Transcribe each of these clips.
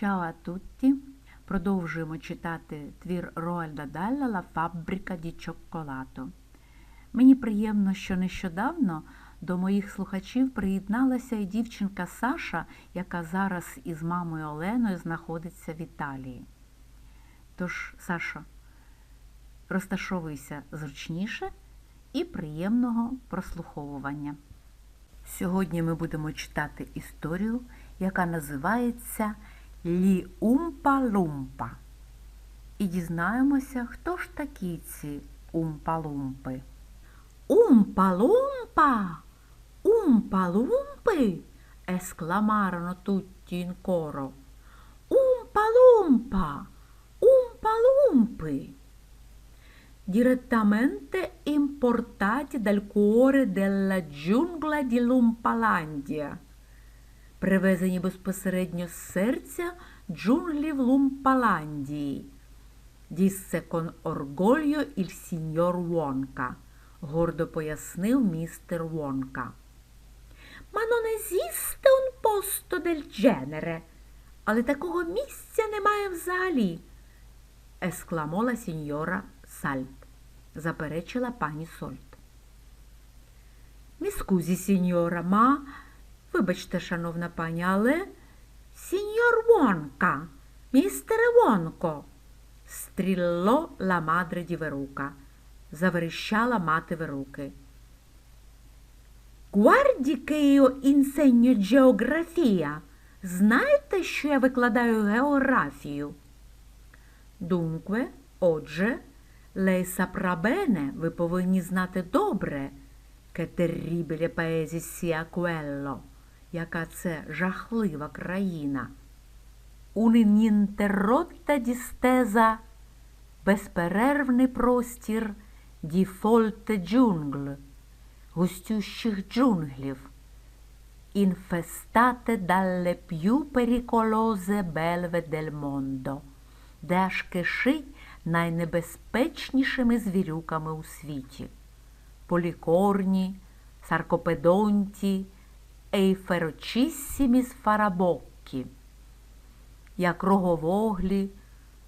A tutti! Продовжуємо читати твір Роальда Далля «La fabbrica di cioccolato». Мені приємно, що нещодавно до моїх слухачів приєдналася і дівчинка Саша, яка зараз із мамою Оленою знаходиться в Італії. Тож, Сашо, розташовуйся зручніше і приємного прослуховування. Сьогодні ми будемо читати історію, яка називається Лі Умпа-Лумпа. І дізнаємося, хто ж такі ці Умпа-Лумпи. Умпа-Лумпа! Умпа-Лумпи! tutti in coro. Umpa-Lumpa! Umpa-Lumpi! Direttamente importati dal cuore della giungla di Lumpalandia, привезені безпосередньо з серця джунглів Лумпаландії, disse con orgoglio il signor Wonka, гордо пояснив містер Вонка. Non esiste un posto del genere, але такого місця немає взагалі, ескламола сіньора Сальт, заперечила пані Сольт. Міскузі, сіньора, ма, вибачте, шановна пані, але сіньор Вонка, містере Вонко, стрілло ла мадре ді Верука, мати Веруки. Guardi che io insegno. Знаєте, що я викладаю географію? Dunque, отже, lei saprà ви повинні знати добре, che terribile paese яка це жахлива країна. Un'interrotta distesa, безперервний простір ді фольте джунгл, густющих джунглів, infestate dalle più pericolose belve del mondo, де аж кишить найнебезпечнішими звірюками у світі полікорні, саркопедонті, ейферочіссімі сфарабоккі, як роговоглі,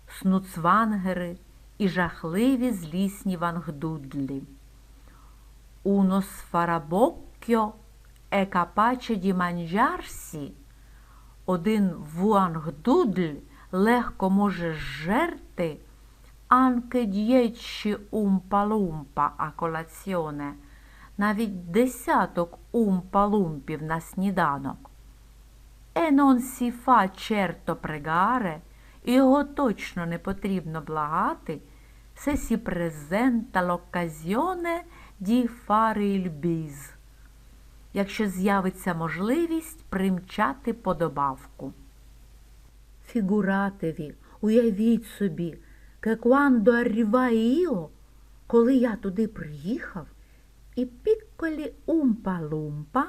снуцвангери і жахливі злісні вангдудлі. Uno sfarabocchio è capace di mangiarsi, один вуангдудль легко може жерти anche dieci умпалумпа a colazione, навіть десяток умпалумпів на сніданок. Fa certo pregare, і його точно не потрібно благати, si presenta l'occasione di fare il bis, якщо з'явиться можливість примчати подобавку. Фігуративі, уявіть собі, quando arrivai коли я туди приїхав, і пікколі умпа-лумпа,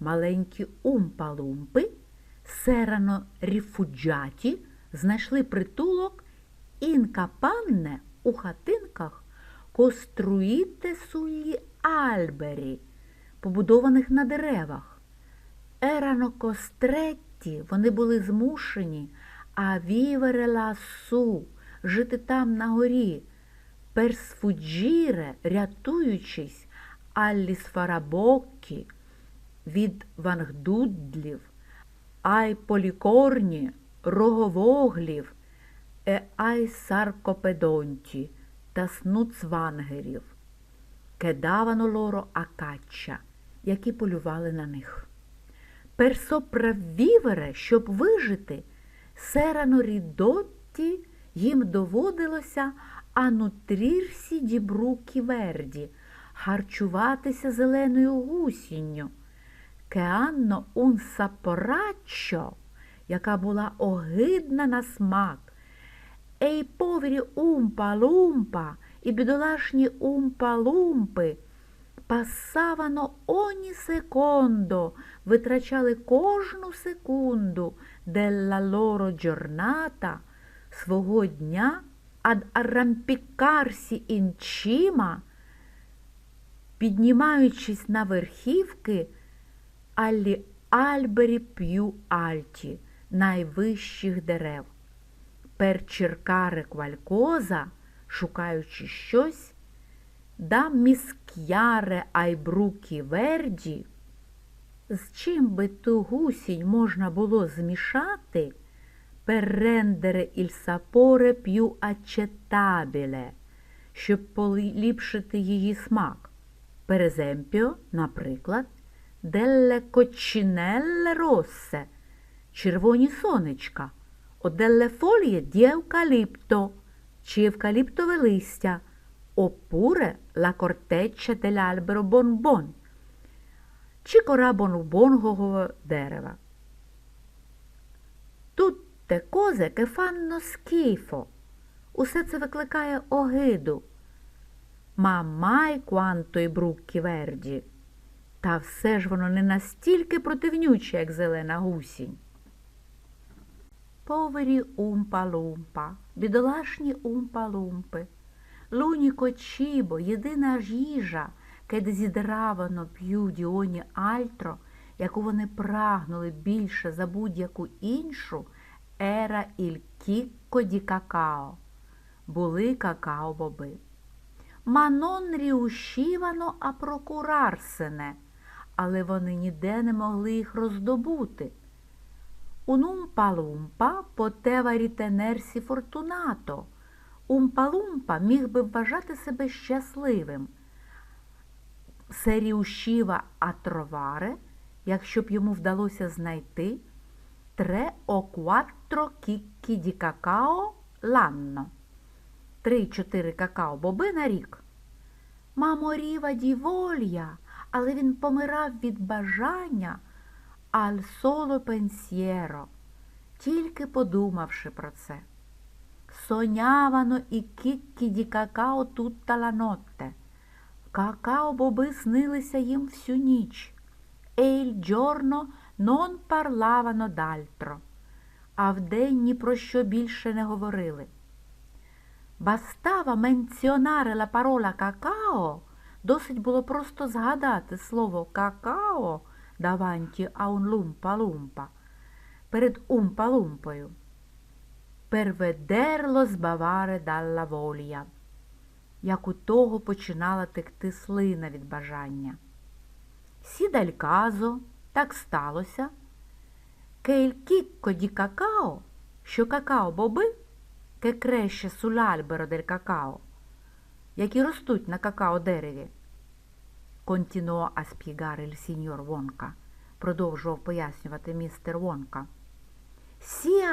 маленькі умпа-лумпи, серано ріфуджаті, знайшли притулок інкапанне у хатинках коструїте сулі альбері, побудованих на деревах. Ерано костретті, вони були змушені, а вівере ласу, жити там на горі, персфуджіре, рятуючись, алліс фарабоккі від вангдудлів, ай полікорні, роговоглів, е ай саркопедонті та снуцвангерів, кедавано лоро акача, які полювали на них. Персоправівере, щоб вижити, серано рідотті їм доводилося анутрірсі дібрукі верді, харчуватися зеленою гусінню, кеанно ун сапораччо, яка була огидна на смак, ей повері умпа-лумпа і бідолашні умпа-лумпи, пасавано оні секондо, витрачали кожну секунду делла лоро джорната, свого дня ад аррампікарсі інчима, піднімаючись на верхівки аллі альбері п'ю альті, найвищих дерев. Cercare qualcosa, шукаючи щось, да міск'яре айбрукі верді, з чим би ту гусінь можна було змішати, rendere il sapore più щоб поліпшити її смак. Esempio, наприклад, delle coccinelle rosse, червоні сонечка, di eucalipto, чи евкаліптове листя, oppure la corteccia dell'albero bonbon, чи кора бонбонгового дерева. Tutte cose che fanno schifo. Усе це викликає огиду. Mai quanto i brucchi verdi. Та все ж воно не настільки противнюче, як зелена гусінь. Повері умпа-лумпа, бідолашні умпа-лумпи. L'unico cibo, єдина ж їжа, desideravano più di ogni altro, яку вони прагнули більше за будь-яку іншу, era il chicco di cacao. Були какао-боби. Ma Ма нон ріушівано апрокурарсене, але вони ніде не могли їх роздобути. Унумпа-лумпа потеварі тенерсі фортунато. Умпа-лумпа міг би вважати себе щасливим. Серіушіва атроваре, якщо б йому вдалося знайти, тре окваттро кіккі ді какао ланно. 3-4 какао-боби на рік. Мамо ріва діволья, але він помирав від бажання аль соло пенсьєро, тільки подумавши про це. Сонявано і кіккі ді какао тут таланотте. Какао-боби снилися їм всю ніч. Ель джорно нон парлавано дальтро. А вдень ні про що більше не говорили. Бастава менціонаре ла парола какао, досить було просто згадати слово какао даванті а un лумпа-лумпа перед умпа-лумпою. Перведерло збаваре далла волія, як у того починала текти слина від бажання. Сідаль казо, так сталося, chicco di cacao, що какао-боби, sull'albero del cacao, які ростуть на continuò a spiegare il signor Вонка, продовжував пояснювати містер Вонка.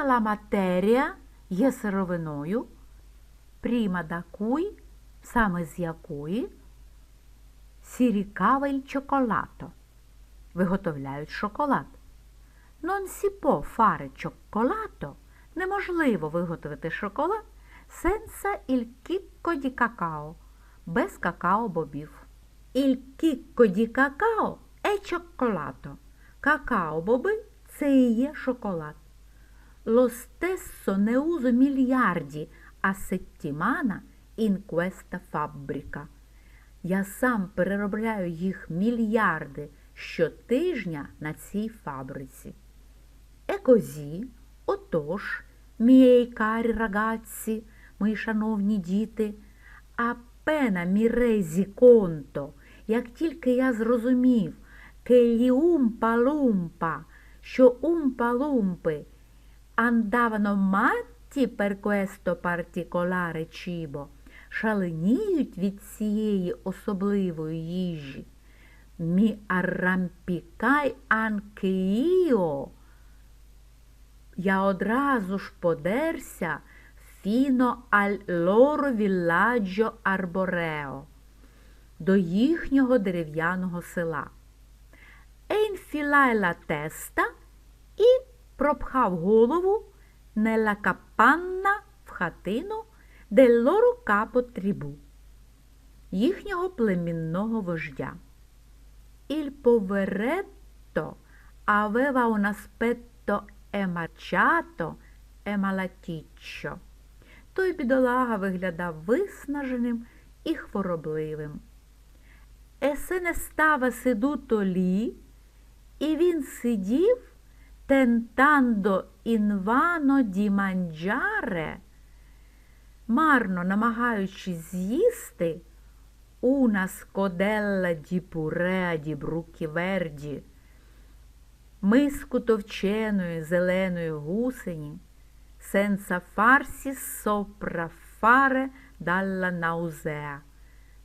La materia є сировиною, da cui, саме з якої, il cioccolato, виготовляють шоколад. Può fare cioccolato, неможливо виготовити шоколад il chicco di cacao, без какао-бобів. Chicco di cacao è cioccolato. Какао-боби – це і є шоколад. Lo stesso ne uso miliardi a settimana in questa. Я сам переробляю їх мільярди щотижня на цій фабриці. Così, отож, miei cari ragazzi, мої шановні діти, appena mi resi conto, як тільки я зрозумів, che gli умпа-лумпа, що умпа-лумпи andavano matti per questo particolare cibo, шаленіють від цієї особливої їжі. Mi arrampicai anche io. Я одразу ж подерся fino al loro villaggio arboreo, до їхнього дерев'яного села. E la testa і пропхав голову nella capanna в хатину del loro capo tribù, їхнього племінного вождя. Il poveretto aveva un e malaticcio. Той бідолага виглядав виснаженим і хворобливим. Есе не става seduto lì, і він сидів tentando invano di mangiare, марно намагаючись з'їсти una scodella di purea di brucchi verdi, миску товченої зеленої гусені, senza farsi sopraffare dalla nausea,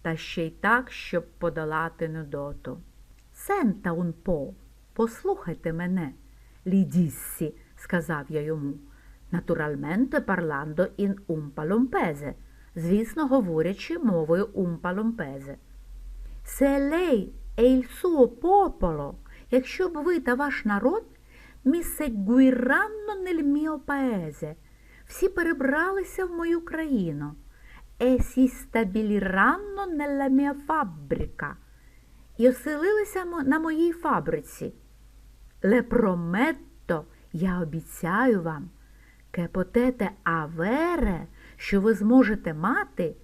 та ще й так, щоб подолати нудоту. Сента po, послухайте мене, лідіссі, сказав я йому. Натуральменте parlando in умпаломпезе, звісно, говорячи мовою умпаломпезе. Се лей е il якщо б ви та ваш народ seguiranno nel mio paese, всі перебралися в мою країну, e stabiliranno nella mia fabbrica, і оселилися на моїй фабриці. Prometto, я обіцяю вам, potete avere, що ви зможете мати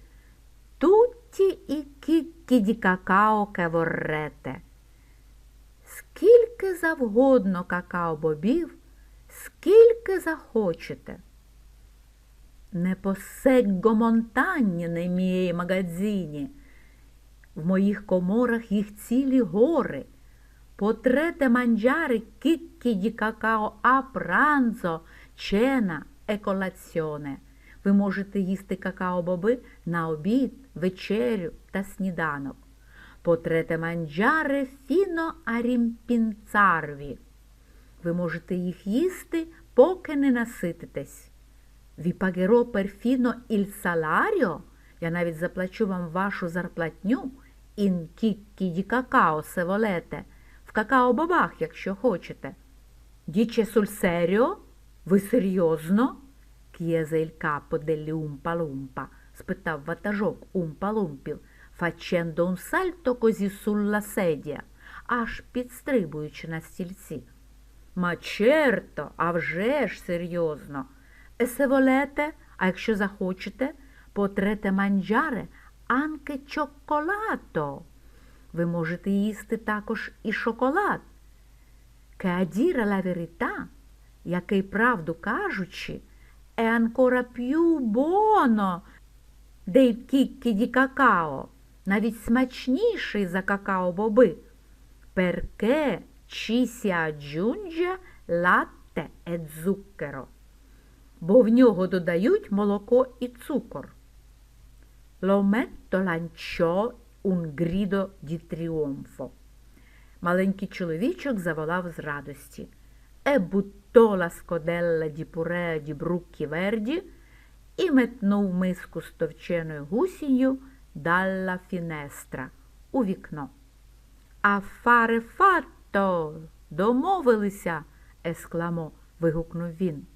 i chicchi di cacao che vorrete. Скільки завгодно какао-бобів, скільки захочете. Не посегго монтанні nei miei magazzini. В моїх коморах їх цілі гори. Потрете манджари кіккі какао а пранзо, чена colazione. Ви можете їсти какао-боби на обід, вечерю та сніданок. Потрете манджари фіно а рімпінцарві. Ви можете їх їсти, поки не насититесь. Ви пагеро перфіно іль саларіо, я навіть заплачу вам вашу зарплатню, ді какао се волете, в какао-бобах, якщо хочете. Діче суль серіо? Ви серйозно? К'єзе іль капо деллі умпа-лумпа, спитав ватажок умпа-лумпів, фачендо un salto così sulla sedia, аж підстрибуючи на стільці. Ма черто, а вже ж серйозно. Есе волете, а якщо захочете, потрете манджаре анке чоколато. Ви можете їсти також і шоколад. Dire la verità, який, правду кажучи, è ancora più buono dei chicchi di cacao, навіть смачніший за какао-боби, ci si aggiunge latte e zucchero, бо в нього додають молоко і цукор. Lanciò un grido di trionfo. Маленький чоловічок заволав з радості. Е la scodella di purea di brucchi verdi і метнув миску з товченою гусінню далла фінестра у вікно. Афаре фатто! Домовилися, ескламо, вигукнув він.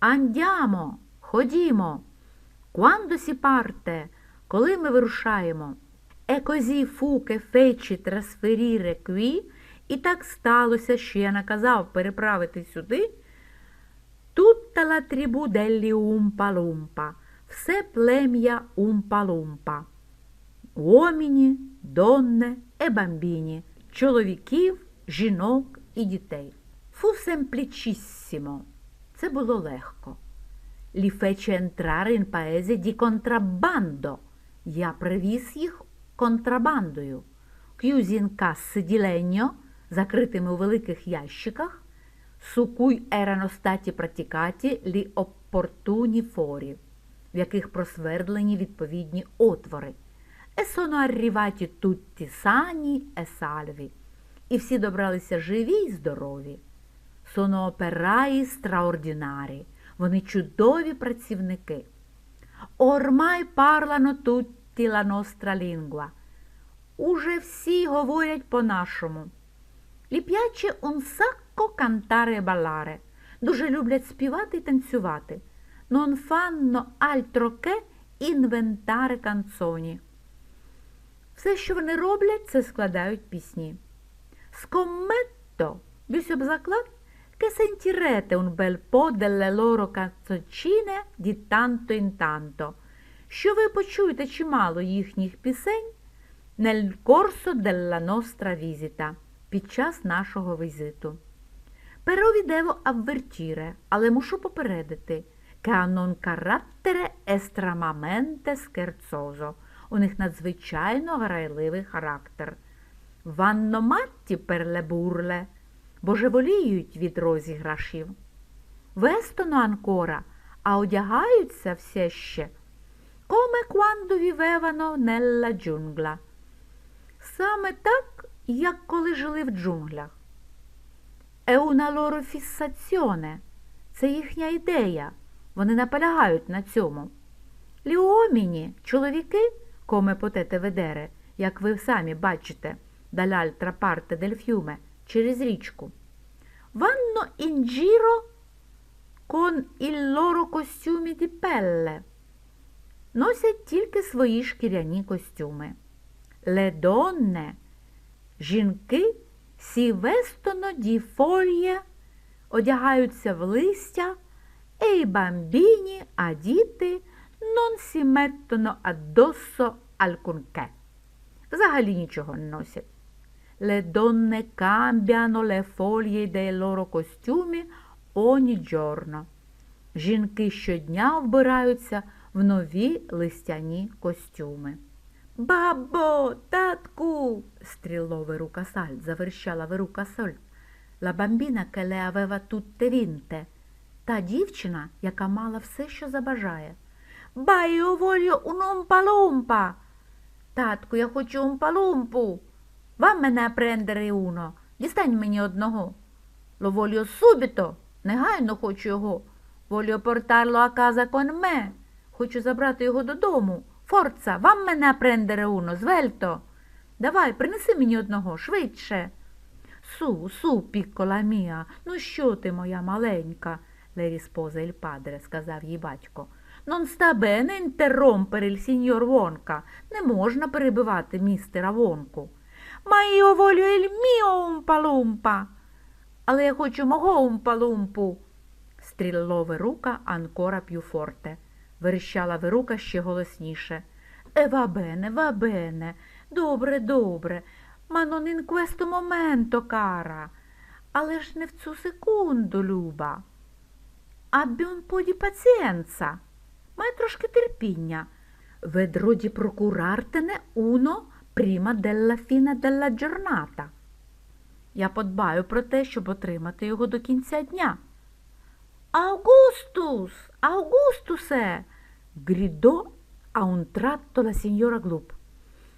Андямо, ходімо. Quando si parte? Коли ми вирушаємо? E così fu che feci trasferire qui, і так сталося, що я наказав переправити сюди tutta la tribù degli Умпа-Лумпа, все плем'я Умпа-Лумпа. Уоміні, донне e бамбіні, чоловіків, жінок і дітей. Фу семплічіссімо. Це було легко. Лі фече entrare in paese di contrabbando. Я привіз їх контрабандою. In casse di закритими у великих ящиках, cui erano stati praticati gli opportuni fori, в яких просвердлені відповідні отвори. E sono arrivati tutti sani e salvi. І всі добралися живі й здорові. Sono operai straordinari. Вони чудові працівники. Ormai parlano tutti la nostra lingua. Уже всі говорять по-нашому. Piace un sacco cantare e ballare. Дуже люблять співати і танцювати. Non fanno altro che inventare canzoni. Все, що вони роблять, це складають пісні. Scommetto, б'юсь об заклад, delle loro canzoncine di tanto in tanto, що ви почуєте чимало їхніх пісень della nostra visita, під час нашого візиту. Vi devo avvertire, але мушу попередити, un carattere estremamente scherzoso. У них надзвичайно грайливий характер. Matti per божеволіють від розіграшів. Vestono ancora, а одягаються все ще, come quando vivevano nella giungla. Саме так, як коли жили в джунглях. Una loro fissazione. Це їхня ідея. Вони наполягають на цьому. Ліоміні, чоловіки, коме потете ведере, як ви самі бачите, del fiume, через річку. Con il loro costume di pelle. Носять тільки свої шкіряні костюми. Donne, жінки, сі vestono di foglie, одягаються в листя, e i bambini, а діти non si mettono addosso alcunché. Взагалі нічого не носять. Le donne cambiano le foglie dei loro costumi ogni giorno. Жінки щодня вбираються в нові листяні костюми. Бабо, татку, стріло Верука Сальд, заверщала Верука Сольд. La bambina che le aveva tutte vinte. Та дівчина, яка мала все, що забажає. Ба, io voglio un умпа-лумпа. Татку, я хочу умпа-лумпу. Вам мене прендери уно. Дістань мені одного. Lo voglio subito. Негайно хочу його. Voglio portarlo a casa con. Хочу забрати його додому. Форца, вам мене прендере уно, звельто. Давай, принеси мені одного, швидше. Су, су, піккола мія, ну що ти, моя маленька, le rispose padre, сказав їй батько. Non sta bene interrompere il signor Вонка. Не можна перебивати містера Вонку. Ma io voglio il mio умпалумпа. Але я хочу мого умпалумпу. Стрілло Верука анкора п'ю форте. Верещала Верука ще голосніше. Е, va bene, va bene. Добре, добре. Ma non in questo momento, cara. Але ж не в цю секунду, Люба. Po' di pazienza. Май трошки терпіння. Ведро di procurartene uno prima della fine della giornata. Я подбаю про те, щоб отримати його до кінця дня. Аугустус! Аугустусе! грідо а un tratto la signora Глуп.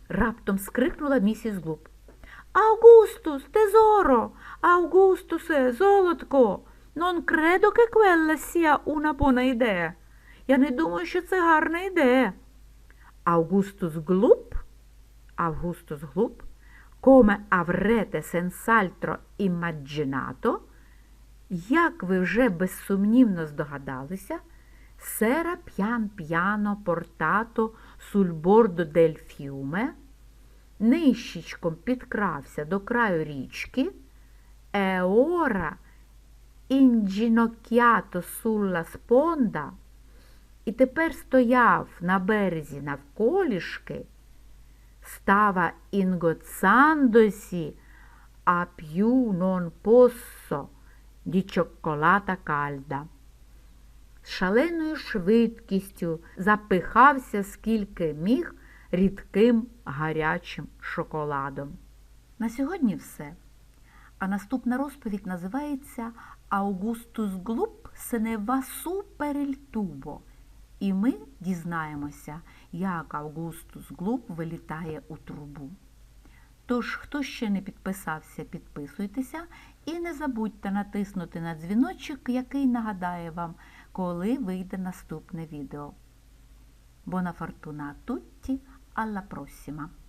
Раптом скрикнула місіс Глуп. Аугустус, тезоро! Аугустусе, золотко! Non credo che quella sia una buona idea. Я не думаю, що це гарна ідея. Аугустус Глуп, Августус Глуп, come avrete senz'altro immaginato, як ви вже безсумнівно здогадалися, сера п'ян п'яно портато sul bordo del fiume, нищічком підкрався до краю річки, ora inginocchiato sulla sponda, і тепер стояв на березі навколішки, става інgozzandosi a più non posso di cioccolata calda. З шаленою швидкістю запихався скільки міг рідким гарячим шоколадом. На сьогодні все. А наступна розповідь називається Аугустус Глуп Сенева Суперель Тубо. І ми дізнаємося, як Августус Глуб вилітає у трубу. Тож, хто ще не підписався, підписуйтеся і не забудьте натиснути на дзвіночок, який нагадає вам, коли вийде наступне відео. Бона фортуна a алла prossima!